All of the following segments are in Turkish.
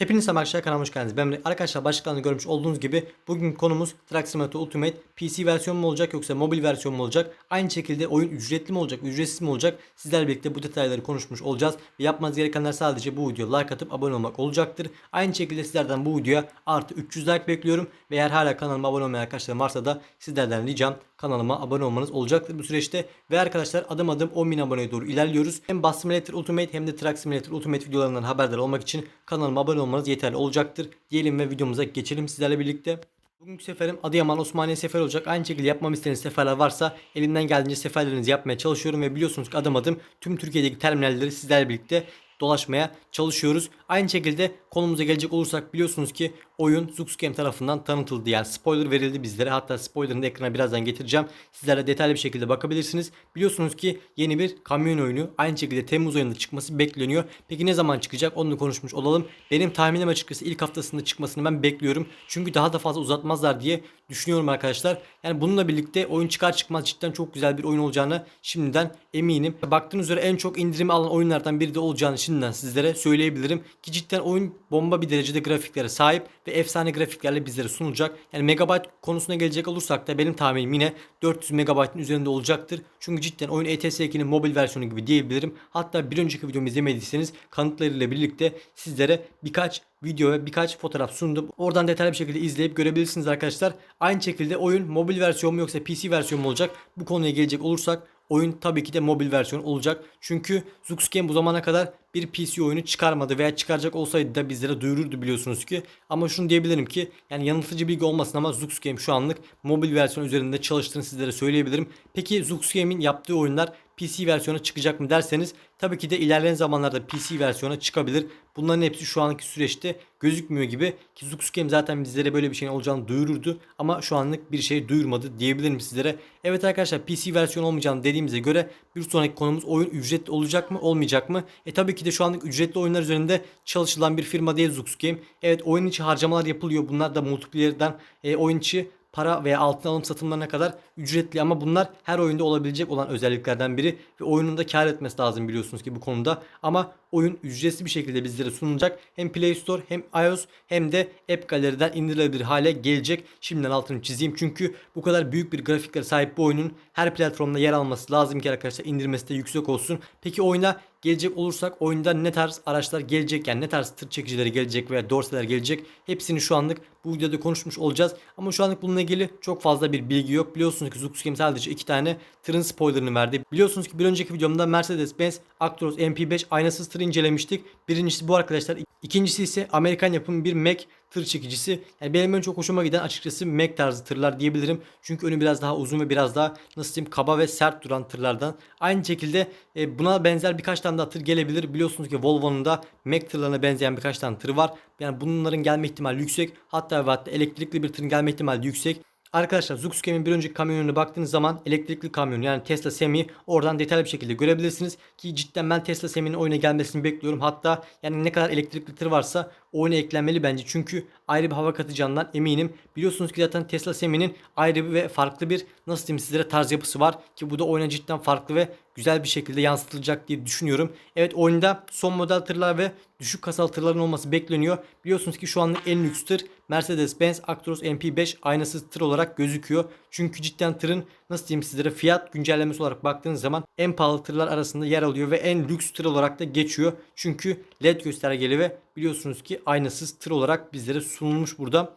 Hepiniz selam arkadaşlar kanalıma hoş geldiniz. Ben Emre. Arkadaşlar başlıklarında görmüş olduğunuz gibi bugün konumuz Truck Simulator Ultimate PC versiyon mu olacak yoksa mobil versiyon mu olacak? Aynı şekilde oyun ücretli mi olacak, ücretsiz mi olacak? Sizlerle birlikte bu detayları konuşmuş olacağız. Ve yapmanız gerekenler sadece bu videoya like atıp abone olmak olacaktır. Aynı şekilde sizlerden bu videoya artı 300 like bekliyorum. Ve eğer hala kanalıma abone olmayan arkadaşlarım varsa da sizlerden ricam kanalıma abone olmanız olacaktır bu süreçte. Ve arkadaşlar adım adım 10.000 aboneye doğru ilerliyoruz. Hem Bus Simulator Ultimate hem de Truck Simulator Ultimate videolarından haberdar olmak için kanalıma abone olmanız yeterli olacaktır. Diyelim ve videomuza geçelim sizlerle birlikte. Bugünkü seferim Adıyaman Osmaniye sefer olacak. Aynı şekilde yapmamı istediğiniz seferler varsa elimden geldiğince seferlerinizi yapmaya çalışıyorum ve biliyorsunuz ki adım adım tüm Türkiye'deki terminalleri sizlerle birlikte dolaşmaya çalışıyoruz. Aynı şekilde konumuza gelecek olursak biliyorsunuz ki oyun Zuxgame tarafından tanıtıldı. Yani spoiler verildi bizlere. Hatta spoilerını da ekrana birazdan getireceğim. Sizlere detaylı bir şekilde bakabilirsiniz. Biliyorsunuz ki yeni bir kamyon oyunu aynı şekilde Temmuz ayında çıkması bekleniyor. Peki ne zaman çıkacak? Onu konuşmuş olalım. Benim tahminim açıkçası ilk haftasında çıkmasını ben bekliyorum. Çünkü daha da fazla uzatmazlar diye düşünüyorum arkadaşlar. Yani bununla birlikte oyun çıkar çıkmaz cidden çok güzel bir oyun olacağını şimdiden eminim. Baktığınız üzere en çok indirimi alan oyunlardan biri de olacağını şimdiden sizlere söyleyebilirim. Ki cidden oyun bomba bir derecede grafiklere sahip ve efsane grafiklerle bizlere sunulacak. Yani megabayt konusuna gelecek olursak da benim tahminim yine 400 megabaytın üzerinde olacaktır. Çünkü cidden oyun ETS 2'nin mobil versiyonu gibi diyebilirim. Hatta bir önceki videomu izlemediyseniz kanıtlarıyla birlikte sizlere birkaç video ve birkaç fotoğraf sundum. Oradan detaylı bir şekilde izleyip görebilirsiniz arkadaşlar. Aynı şekilde oyun mobil versiyon mu yoksa PC versiyon mu olacak? Bu konuya gelecek olursak oyun tabii ki de mobil versiyon olacak. Çünkü Zuxgame bu zamana kadar bir PC oyunu çıkarmadı veya çıkaracak olsaydı da bizlere duyururdu biliyorsunuz ki. Ama şunu diyebilirim ki yani yanıltıcı bilgi olmasın ama Zuxgame şu anlık mobil versiyon üzerinde çalıştığını sizlere söyleyebilirim. Peki Zuxgame'in yaptığı oyunlar PC versiyona çıkacak mı derseniz tabii ki de ilerleyen zamanlarda PC versiyona çıkabilir. Bunların hepsi şu anki süreçte gözükmüyor gibi ki Zuxgame zaten bizlere böyle bir şeyin olacağını duyururdu ama şu anlık bir şey duyurmadı diyebilirim sizlere. Evet arkadaşlar PC versiyon olmayacağını dediğimize göre bir sonraki konumuz oyun ücretli olacak mı olmayacak mı? E tabii ki de şu anlık ücretli oyunlar üzerinde çalışılan bir firma değil Zuxgame. Evet oyun içi harcamalar yapılıyor. Bunlar da multiplayer'dan e, oyun içi para veya altın alım satımlarına kadar ücretli ama bunlar her oyunda olabilecek olan özelliklerden biri ve oyunun da kar etmesi lazım biliyorsunuz ki bu konuda. Ama oyun ücretsiz bir şekilde bizlere sunulacak. Hem Play Store hem iOS hem de App Gallery'den indirilebilir hale gelecek. Şimdiden altını çizeyim çünkü bu kadar büyük bir grafiklere sahip bu oyunun her platformda yer alması lazım ki arkadaşlar indirmesi de yüksek olsun. Peki oyuna gelecek olursak oyunda ne tarz araçlar gelecek yani ne tarz tır çekicileri gelecek veya dorseler gelecek hepsini şu anlık bu videoda konuşmuş olacağız. Ama şu anlık bununla ilgili çok fazla bir bilgi yok. Biliyorsunuz ki Zuxgame sadece iki tane tırın spoilerını verdi. Biliyorsunuz ki bir önceki videomda Mercedes-Benz Actros MP5 aynasız tır incelemiştik. Birincisi bu arkadaşlar. İkincisi ise Amerikan yapımı bir Mac tır çekicisi. Yani benim en çok hoşuma giden açıkçası Mac tarzı tırlar diyebilirim. Çünkü önü biraz daha uzun ve biraz daha nasıl diyeyim kaba ve sert duran tırlardan. Aynı şekilde e, buna benzer birkaç tane daha tır gelebilir. Biliyorsunuz ki Volvo'nun da Mac tırlarına benzeyen birkaç tane tırı var. Yani bunların gelme ihtimali yüksek. Hatta ve hatta elektrikli bir tırın gelme ihtimali yüksek. Arkadaşlar Zuxgame'in bir önceki kamyonuna baktığınız zaman elektrikli kamyon yani Tesla Semi oradan detaylı bir şekilde görebilirsiniz ki cidden ben Tesla Semi'nin oyuna gelmesini bekliyorum. Hatta yani ne kadar elektrikli tır varsa oyuna eklenmeli bence çünkü ayrı bir hava katacağından eminim. Biliyorsunuz ki zaten Tesla Semi'nin ayrı bir ve farklı bir nasıl diyeyim sizlere tarz yapısı var ki bu da oyuna cidden farklı ve güzel bir şekilde yansıtılacak diye düşünüyorum. Evet oyunda son model tırlar ve düşük kasalı tırların olması bekleniyor. Biliyorsunuz ki şu anlık en lüks tır Mercedes-Benz Actros MP5 aynasız tır olarak gözüküyor. Çünkü cidden tırın nasıl diyeyim sizlere fiyat güncellemesi olarak baktığınız zaman en pahalı tırlar arasında yer alıyor ve en lüks tır olarak da geçiyor. Çünkü LED göstergeli ve biliyorsunuz ki aynasız tır olarak bizlere sunulmuş burada.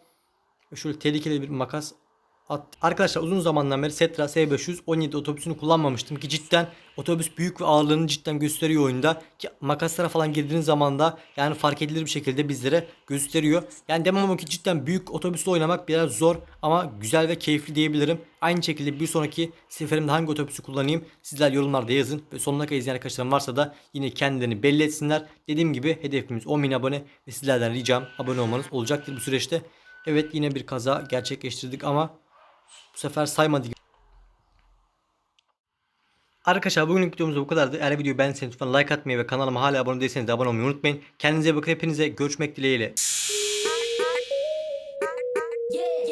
Şöyle tehlikeli bir makas at. Arkadaşlar uzun zamandan beri Setra S500 17 otobüsünü kullanmamıştım ki cidden otobüs büyük ve ağırlığını cidden gösteriyor oyunda ki makaslara falan girdiğiniz zaman da yani fark edilir bir şekilde bizlere gösteriyor. Yani demem o ki cidden büyük otobüsle oynamak biraz zor ama güzel ve keyifli diyebilirim. Aynı şekilde bir sonraki seferimde hangi otobüsü kullanayım sizler yorumlarda yazın ve sonuna kadar izleyen arkadaşlarım varsa da yine kendilerini belli etsinler. Dediğim gibi hedefimiz 10.000 abone ve sizlerden ricam abone olmanız olacaktır bu süreçte. Evet yine bir kaza gerçekleştirdik ama bu sefer saymadı. Arkadaşlar bugünlük videomuz bu kadardı. Eğer videoyu beğendiyseniz lütfen like atmayı ve kanalıma hala abone değilseniz de abone olmayı unutmayın. Kendinize bakın hepinize görüşmek dileğiyle. Yeah.